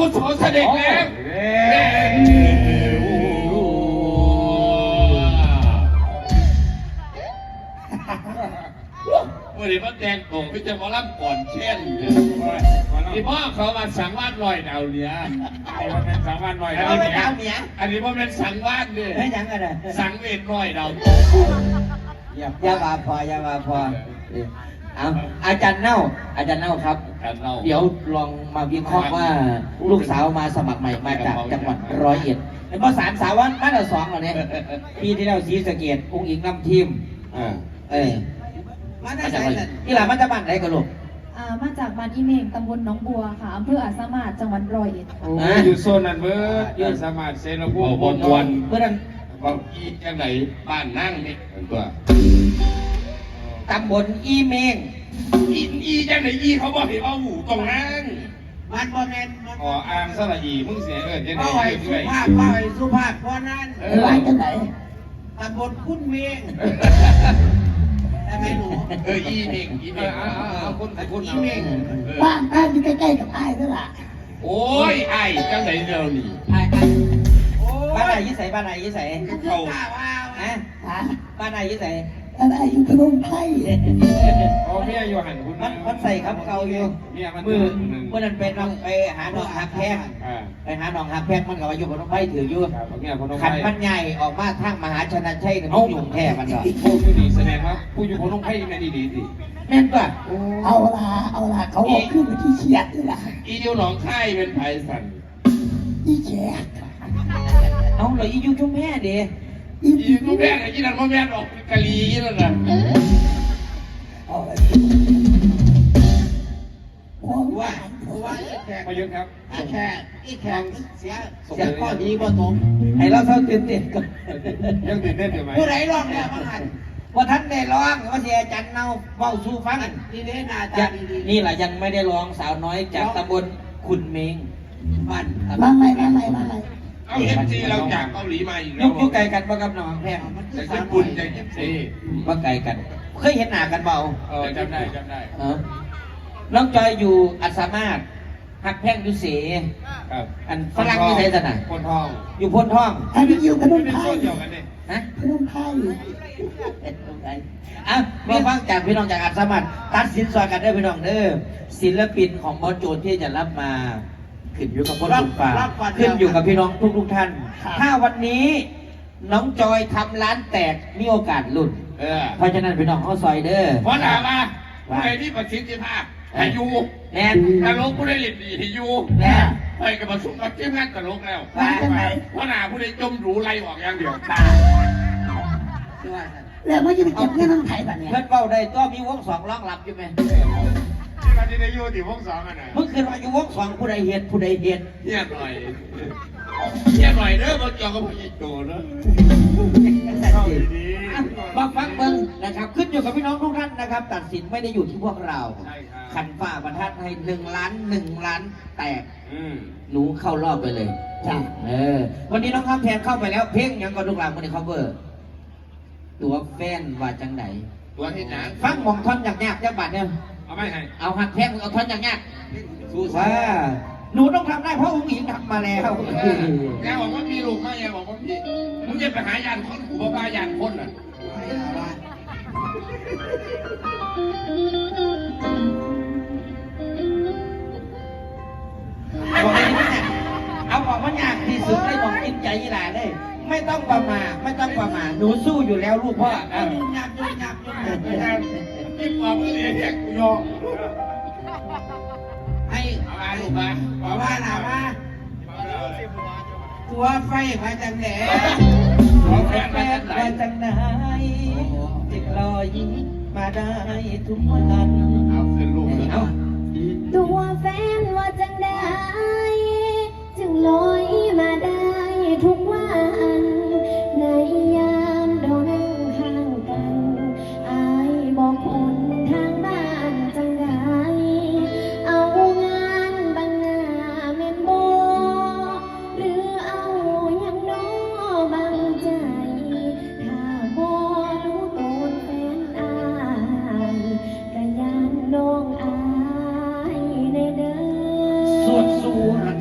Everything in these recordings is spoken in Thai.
วุโสเสด็จแล้วเอ้ยวันนี้มาแจงโง่พี่จะมาล่ำก่อนเช่นที่พ่อเขามาสั่งวาดลอยดาวเหนือไอ้วันนั้นสามวันหน่อยอันนะนี้เอาไปเอาเหนียอันนี้ว่าเป็นสั่งวาดเนี่ยให้ยังกันนะสั่งเวทลอยดาวอย่าอย่าว่าพออย่าว่าพอ เอาอาจารย์เน่า อาจารย์เน่าครับกันเราเดี๋ยวลองมาวิเคราะห์ว่าลูกสาวมาสมัครใหม่มาจากจังหวัดร้อยเอ็ดเป็นภาษาสาววันมาแต่สองเหรอเนี่ยปีที่แล้วศรีสะเกดอุ้งอิงนำทีมอ่า เออมาจากไหนนี่หล่ะมาจากบ้านไหนกันลูก อ่ามาจากบ้านอีเมงตำบลหนองบัวค่ะอำเภออาสามารถจังหวัดร้อยเอ็ดโอ้ยอยู่โซนนั้นเบิร์ดอยู่สามารถเซนพูเอาบบนนวันเมื่อนั้นบอกอีจังไหนบ้านนั่งนี่ตัว ตำบลอีเมงอีอีจังไหนอีเขาบอกให้เอาหมูตรงนั่งมันบ่แม่นมันอ๋ออ่างสระอีมึงเสียเอินจะได้เป้าไว้สุด้วยภาพเป้าไว้สุภาพเพราะนั้นเออตำบลคุ้นเมงแต่ไม่รู้เอออีเมงอีเมเอองเอาเอาเอาคนคนอีเอาเมงบ้านบ้านอยู่ใกล้ๆกับไอ้นั่นแหละโอ้ยไอ้จังไหนเดียวนี่ไอ้ไอ้โอ้บ้านไหนยยี่ใสบ้านไหนยี่ใสคือข้าวว่าฮะฮะบ้านไหนยี่ใส บ้านไอ้อยู่พนมไพรโอ้เมียอยู่หันคุณมันมันใส่ครับเก่าอยู่เมียมันมือหนึ่งเมื่อนั้นไปน้องไปหาน้องหักแพงอ่าไปหาน้องหักแพงมันกับว่าอยู่บนน้องไผ่ถืออยู่ครับเมียคนน้องขันไผ่มันใหญ่ออกมาทางมหาชนะชัยเนี่ยมันยุ่งแท้มันเหรอผู้ผู้ดีแสดงว่าผู้อยู่คนน้องไผ่แม่นดีดีแม่นป่ะเอาละเอาละเขาบอกขึ้นไปที่เขียดนี่แหละอีเดียวหนองค่ายเป็นไผ่สันอีแขกเอาเลยอีอยู่ชุ่มแม่เด้ อีอีกูแม่ไอ้ยี่นั่นพ่อแม่ออกกะลีนั่นน่ะเอาละหัวว่าว่าว่าอีแขกมาเยอะครับอีแขกอีแขกเสียเสียข้อดีบ่ตรงให้เราเท่าตื่นเต้นก่อนยังตื่นเต้นอยู่ไหมผู้ใดร้องเนี่ยมันหันว่าท่านได้ร้องว่าเสียจันเนาเบาสู้ฟังนี่เด้หน้ายัตางดีนี่แหละยังไม่ได้ร้องสาวน้อยจากตำบลขุนเมงๆมันมาใหม่มาใหม่มาใหม่ เอาเอฟซีเราจากเกาหลีมาอีกแล้ยุวกยุกไกลกันบ่กับน้องแพงมันคืแต่อญี่สามปุ่นใหจากม่เอฟซีบ่ไกลกัน เคยเห็นหน้ากันเบาเออจำได้จำได้เออน้องจอยอยู่อัศมาศหักแพงอยู่เสครับอันฝรั่งอยู่ไหนสนะคนทองอยู่พ้นท้องอันนี้อยู่พนไม่มเป็นไพรโซนเดียวกันเนี่ยฮะพนมไพรอะมาฟังจากพี่น้องจากอัศมาศตัดสินสอยกันได้อพี่น้องเด้อศิลปินของบอสโจนที่จะรับมา ขึ้นอยู่กับคนทุกฝ่ายขึ้นอยู่กับพี่น้องทุกๆท่าน ถ้าวันนี้น้องจอยทำร้านแตกมีโอกาสหลุดเออเพราะฉะนั้นพี่น้องเข้าซอยเด้อเพราะถามว่าผู้ใดที่ประสิทธิภาพให้อยู่แน่นตลกผู้ใดเล่นดีให้อยู่แน่นไปกับประชุมกับทีมงานตลกแล้วมาจังไหนเพราะหน้าผู้ใดจมหรูไล่ออกอย่างเดียวคือว่าแล้วมันจะไปเก็บเงินน้ำไทยป่ะเนี่ยเพื่อนเป้าได้ก็มีวงสองร้องรับอยู่ไหม ที่เราที่ได้อยู่ที่วงสองกันนะเมื่อคืนว่าอยู่วงสองผู้ใดเห็นผู้ใดเห็นเงียบหน่อยเงียบหน่อยเด้อบ่เกี่ยวกับผู้ใหญ่โตเด้อเข้าดีอะมาฟังเบิ่งนะครับ ขึ้นอยู่กับพี่น้องทุกท่านนะครับ ตัดสินไม่ได้อยู่ที่พวกเราใช่ครับขันฝ่าประทัดให้หนึ่งล้านหนึ่งล้านแตกอืมหนูเข้ารอบไปเลยจ้ะเออ วันนี้น้องข้ามแพนเข้าไปแล้ว เพลงหยังก็ลูกหลานคนนี้ cover ตัวแฟนว่าจังไหนตัวที่หนังฟังหมองท่อนอยากยากๆจังบัดเนี่ย เอาไม่ให้เอาหักแพงเอาท่อนอยากยากสู้ๆซ่าว่าหนูต้องทำได้เพราะองค์หญิงทำมาแล้วแกบอกว่ามีลูกไหมแกบอกว่ามีมึงจะไปหายานคนกูบอกว่ายานคนอะบอกเลยว่าเนี่ยเอาบอกว่ายากที่สุดได้บอกกินใจยีหลาได้ ไม่ต้องประมาทไม่ต้องประมาทหนูสู้อยู่แล้วลูกพ่อเอาเอายุ่งยากยุ่งยา กยุ่งยากยุ่งยากนี่บอกว่าเนี่ยกกูยอมให้เอามาลูกมาบอกว่าหนาว่าตัวไฟมาจากไหนของแฟนแฟมานจากไหนมาจากไหนจิตลอยิ้มมาได้ทุกวันเอาขึ้นลูกขึ้นเอาตัวแฟนว่าจังได้จึงลอย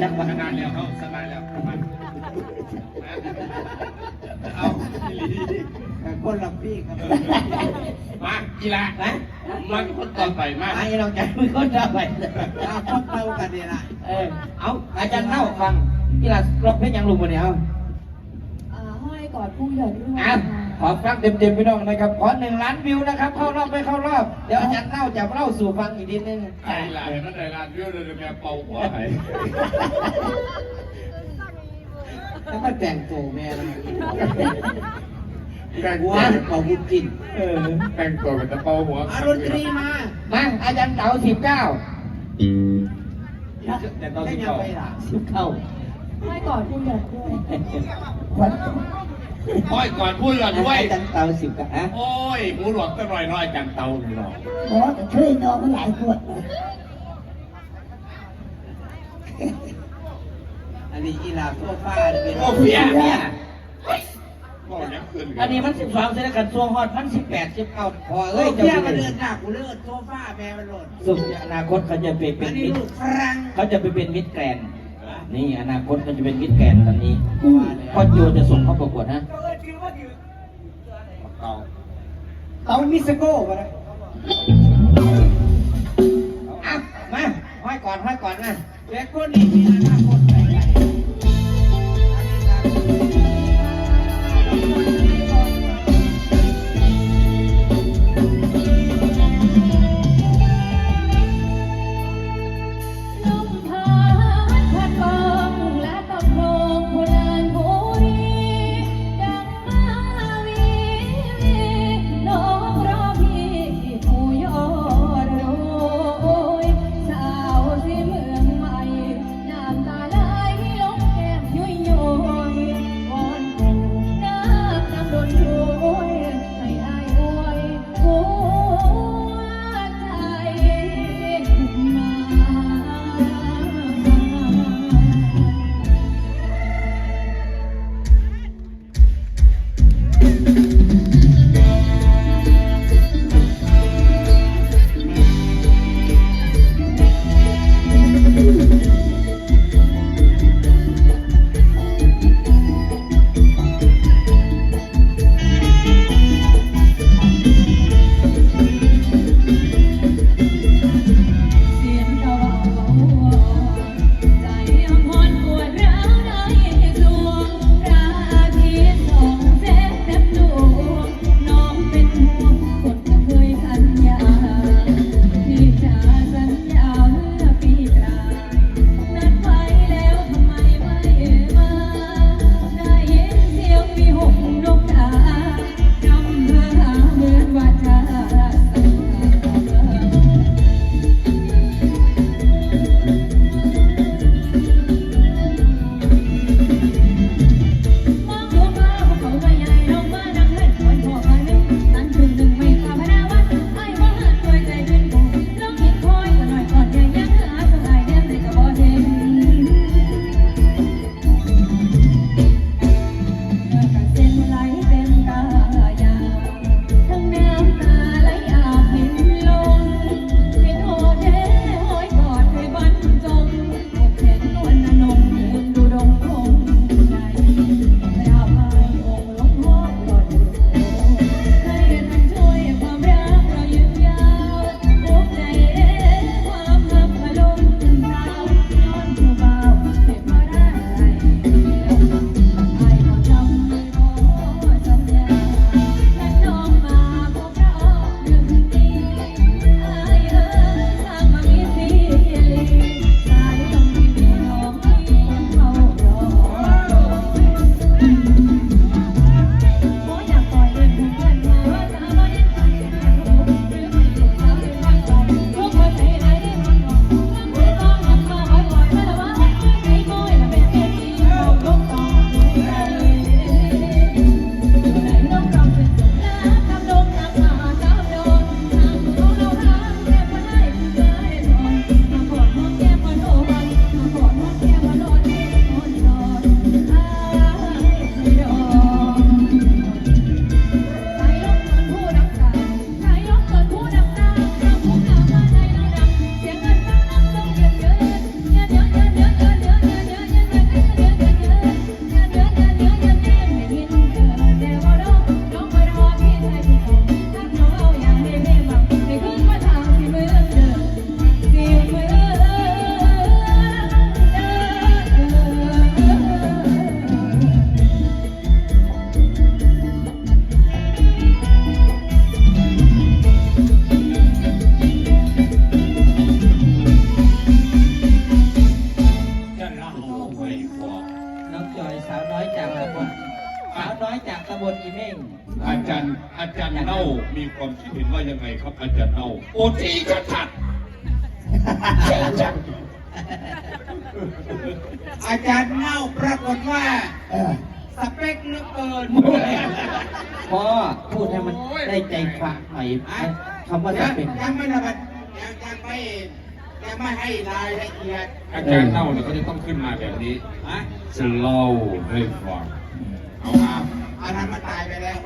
ชนะแล้วเขาชนะแล้วมาเอาอีหลีคนละพี่ครับมาอีละนะมันคนต่อไปมาไอ้เราจะมือคนจะไปเอาคนเท่ากันนี่ละเออเอาอาจารย์เล่าฟังที่เราร้องเพลงยังลุงมาเนี่ยเอาอ่าห้อยกอดผู้หยดด้วยอะ ขอฟังเต็มๆพี่น้องนะครับ ขอหนึ่งล้านวิวนะครับ เข้ารอบไม่เข้ารอบ เดี๋ยวอาจารย์เล่าจะเล่าสู่ฟังอีกนิดนึงไอ้ละเห็นนั่นในร้านวิวเลยแม่เป่าหัวให้แล้วก็แต่งตัวแม่แล้วแต่งหัตัววเป่าบุญจิน เออ แต่งตัวเป็นตะเปาหัวอารมณ์ตรีมา มาอาจารย์เต๋าสิบเก้าแต่ตอนได้ที่ยังเขาไปล่ะสิบเก้าห้อยกอดผู้หยดด้วย วันห้อยก่อนพูดก่อนด้วยอาจารย์เต๋าสิบเก้าฮะโอ้ยหูหลวงก็ลอยลอยจังเตาหรอกขอจะช่วยน้องมันหลายคนอันนี้อีลาโซฟาเป็นโอ้เพียเนี่ยบอกยังคืนอันนี้มันสิบสองเซนกันช่วงฮอดมันสิบแปดสิบเก้าพอเอ้เอ้ยยเจ้าจะมาไปเดินหน้ากูเลิศโซฟาแม่มันหล่นสุดอนาคตเขาจะไปเป็อันนนี้มิตรลูกฝรั่งเขาจะไปเป็นมิตรแกรนด์ นี่อนาคตเขาจะเป็นมิตรแกรนด์ตอนนี้ว่าแล้วพ่อโจจะส่งเข้าประกวดนะเตาเอามิสโก้มาเลยอะมาห้อยก่อนห้อยก่อนนะแม่คนนี้มีอนาคต จารย์เน่าโอทีชัดอาจารย์เน่าปรากฏว่าเออสเปคเหลือเกินพ่อพูดให้มันได้ใจความหน่อยคำว่าจะเป็นยังไม่ระบาดยังยังไม่ยังไม่ให้รายละเอียด อาจารย์เน่าเนี่ยเขาจะต้องขึ้นมาแบบนี้ฮะจะเล่าให้ฟังเอาเอาอาทำมันตายไปแล้ว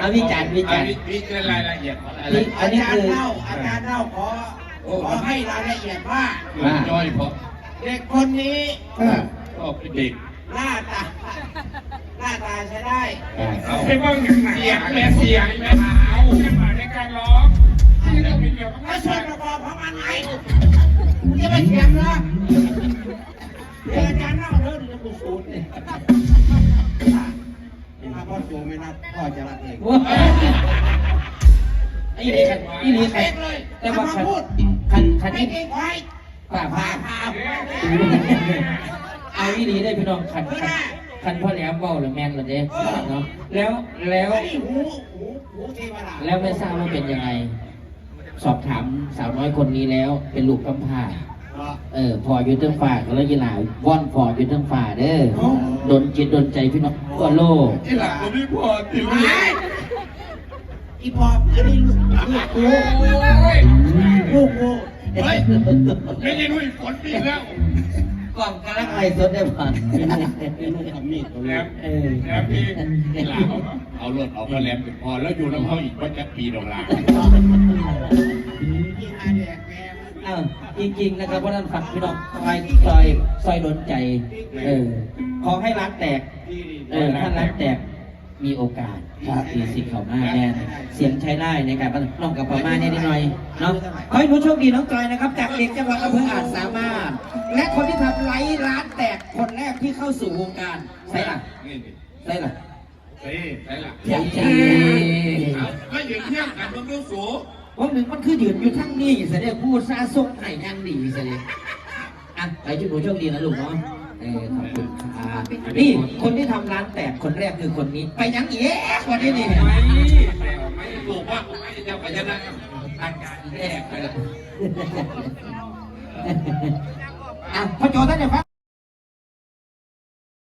เอาวิจารณ์วิจารณ์ วิจารณ์รายละเอียดของอะไรนี่อันนี้อาจารคือย์เน่าอาจารย์เน่าขอขอให้รายละเอียดว่าเกินย่อยเพราะเด็กคนนี้เออก็เป็นเด็กหน้าตาหน้าตาใช้ได้ เอาให้บ้างเสียงแม่เสียงแม่เอาขึ้นมาในการร้องที่เราเป็นเกี่ยวกับแล้วส่วนประกอบของมันไงมึงจะไปเถียงนะเดี๋ยวอาจารย์เน่าเริ่มจะกูสูตรเนี่ย ถ้าพ่อสูไม่นับพ่อจะรับเองไอ้นี่คันไอ้นี่คันแต่ว่าคันคันคันไม่นี้เก่งไว้ป่าพาพาเอาอีนีได้พี่น้องคันคันคันพ่อแหลมเบ้าหรือแมนหรือเด้เนาะแล้วแล้วไอ้นี่หูหูหูเทวดาแล้วไม่ทราบว่าเป็นยังไง สอบถามสาวน้อยคนนี้แล้ว เป็นลูกกำพร้า เออพออยู่เทิงฝ่าก็แล้วยีหลาว่อนพออยู่เทิงฝ่าเด้อโดนจิตโดนใจพี่น้องทั่วโลกที่หลังก็ไม่พอติวไอ้อีปอบอันนี้ลูกลูกกูโอ้ยลูกกูเฮ้ยไม่ใช่ด้วยฝนปีแล้วกล่องกำลังไล่สดได้ป่ะเป็นลูกทำมีดตัวแหลนี้มแหลมพี่หลาเอารถเอาก็แหลมเป็นพอแล้วอยู่น้ำเขาอีกว่าจะปีดอกลา เออจริงๆนะครับเพราะนั้นฝากพี่น้องซอยซอยซอยโดนใจ เออ ขอให้ร้านแตกดีดีเออถ้าร้านแตกมีโอกาสมีสิทธิ์เข้ามาแน่เสียงใช้ได้ในการน้องกับประมาณนี้นิดหน่อยเนาะขอให้หนูโชคดีน้องจอยนะครับ จากเด็กจังหวัดอำเภออาจสามารถ และคนที่ทำไลฟ์ร้านแตกคนแรกที่เข้าสู่วงการใช่ล่ะนี่นี่ใช่ล่ะใช่ใช่ลักใช่ใช่ก็ยืนเที่ยงกันบนเรื่องสูงวันหนึ่งมันคือยืนอยู่ทั้งนี้เสียเดียพูดซาส่งให้ยังดีเสียเดียอะไปชุดหนูโชคดีนะลูกเนาะเออขอบคุณค่ะนี่คนที่ทำร้านแตกคนแรกคือคนนี้ ไปยังเอ๊ะคนนี้นี่ไม่ไม่ถูกว่าไม่จ้าพญานาคอาการแรกเลยอะพอโจท่านจะฟัง